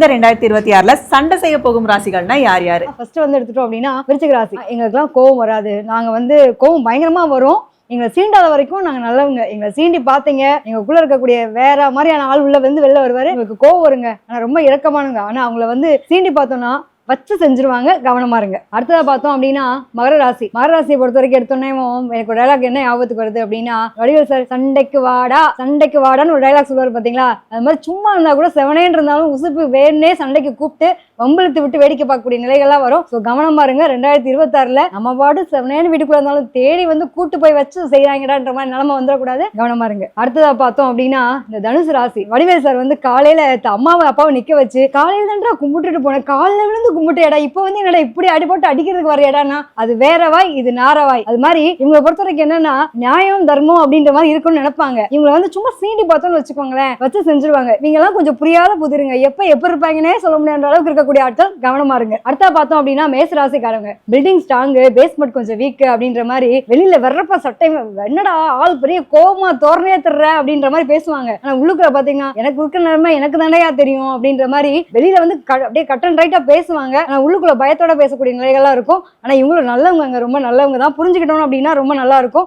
இந்த ரெண்டாயிரத்தி இருபத்தி ஆறுல சண்டை செய்ய போகும் ராசிகள்னா யார் யாரு? ஃபர்ஸ்ட் வந்து எடுத்துட்டோம் அப்படின்னா விருச்சிக ராசி. எங்களுக்குலாம் கோவம் வராது. நாங்க வந்து கோவம் பயங்கரமா வரும். எங்களை சீண்டாத வரைக்கும் நாங்க நல்லவங்க. எங்களை சீண்டி பாத்தீங்க. எங்களுக்குள்ள இருக்கக்கூடிய வேற மாதிரியான ஆள் உள்ள வந்து வெளில வருவாரு. எங்களுக்கு கோவம் வருங்க. ஆனா ரொம்ப இறக்கமானுங்க ஆனா அவங்கள வந்து சீண்டி பார்த்தோம்னா வச்சு செஞ்சிருவாங்க. கவனமா இருங்க. அடுத்ததா பார்த்தோம் அப்படின்னா மகர ராசி. மகர ராசியை பொறுத்த வரைக்கும் எடுத்தோன்னே எனக்கு டைலாக் என்ன ஞாபகத்துக்கு வருது அப்படின்னா வடிவேல் சார் சண்டைக்கு வாடா சண்டைக்கு வாடான்னு ஒரு டைலாக் சொல்லுவார் பாத்தீங்களா அது மாதிரி சும்மா இருந்தா கூட செவனேன்னு இருந்தாலும் உசுப்பு வேணே சண்டைக்கு கூப்பிட்டு வம்பிழுத்து விட்டு வேடிக்கை பார்க்கக்கூடிய நிலைகள்லாம் வரும். ஸோ கவனம் பாருங்க. ரெண்டாயிரத்தி இருபத்தாறுல நம்ம பாடு செவனேன்னு வீட்டுக்குள்ள இருந்தாலும் தேடி வந்து கூட்டு போய் வச்சு செய்யறாங்கடான்ற மாதிரி நிலைமை வந்துடக்கூடாது. கவனமா இருங்க. அடுத்ததா பார்த்தோம் அப்படின்னா இந்த தனுசு ராசி. வடிவேல் சார் வந்து காலையில அம்மாவை அப்பாவை நிக்க வச்சு காலையில தான்டா கும்பிட்டுட்டு போனேன். காலையில விழுந்து கும்பிட்டேடா இப்போ வந்து என்னடா இப்படி அடிபட்டு அடிக்கிறதுக்கு வரையடானா அது வேற வாய் இது நாரவாய் அது மாதிரி இவங்களை பொறுத்த வரைக்கும் என்னன்னா நியாயம் தர்மம் அப்படின்ற மாதிரி இருக்கும்னு நினைப்பாங்க. இவங்களை வந்து சும்மா சீண்டி பார்த்தோம்னு வச்சுக்கோங்களேன். வச்சு செஞ்சிருவாங்க. இவங்க எல்லாம் கொஞ்சம் புரியாத புதிருங்க. எப்ப எப்ப இருப்பாங்கன்னே சொல்ல முடியாத அளவுக்கு இருக்க இருக்கக்கூடிய ஆட்கள் கவனமா இருங்க. அடுத்தா பார்த்தோம் அப்படின்னா மேச ராசிக்காரங்க பில்டிங் ஸ்ட்ராங் பேஸ்மெண்ட் கொஞ்சம் வீக் அப்படின்ற மாதிரி வெளியில வர்றப்ப சட்டை என்னடா ஆள் பெரிய கோபமா தோரணையா தர்ற அப்படின்ற மாதிரி பேசுவாங்க. ஆனா உள்ளுக்குள்ள பாத்தீங்கன்னா எனக்கு இருக்க நிலைமை எனக்கு தானேயா தெரியும் அப்படின்ற மாதிரி வெளியில வந்து க- அப்படியே கட் அண்ட் ரைட்டா பேசுவாங்க. ஆனா உள்ளுக்குள்ள பயத்தோட பேசக்கூடிய நிலைகள்லாம் இருக்கும். ஆனா இவங்களும் நல்லவங்க ரொம்ப நல்லவங்க தான். புரிஞ்சுக்கிட்டோம் அப்படின்னா ரொம்ப நல்லா இருக்கும்.